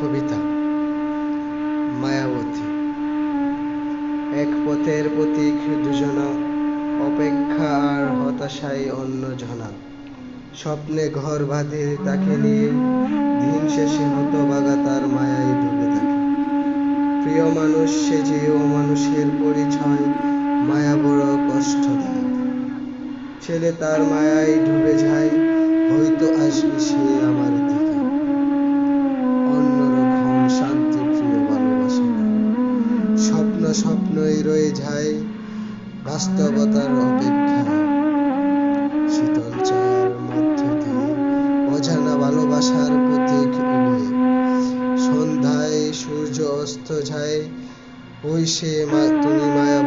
কবিতা, মায়াবতী। এক পথের পথিক দুজনা, অপেক্ষা আর হতাশায় অন্য জনা স্বপ্নে ঘর বাঁধে তাকে নিয়ে, দিন শেষে হতবাগা তার মায়ায় ডুবে থাকে। প্রিয় মানুষ, সে যে অমানুষের পরিচয় মায়া বড় কষ্ট দেয়। ছেলে তার মায়ায় ডুবে যায়, হয়তো আসবে সে আমার স্বপ্ন স্বপ্নই রয়ে যায়, বাস্তবতার অপেক্ষায় শীতল ছায়ার মধ্য দিয়ে অজানা ভালোবাসার প্রতীক উড়ে। সন্ধ্যায় সূর্য অস্ত যায়, ওই সে তুমি অপেক্ষা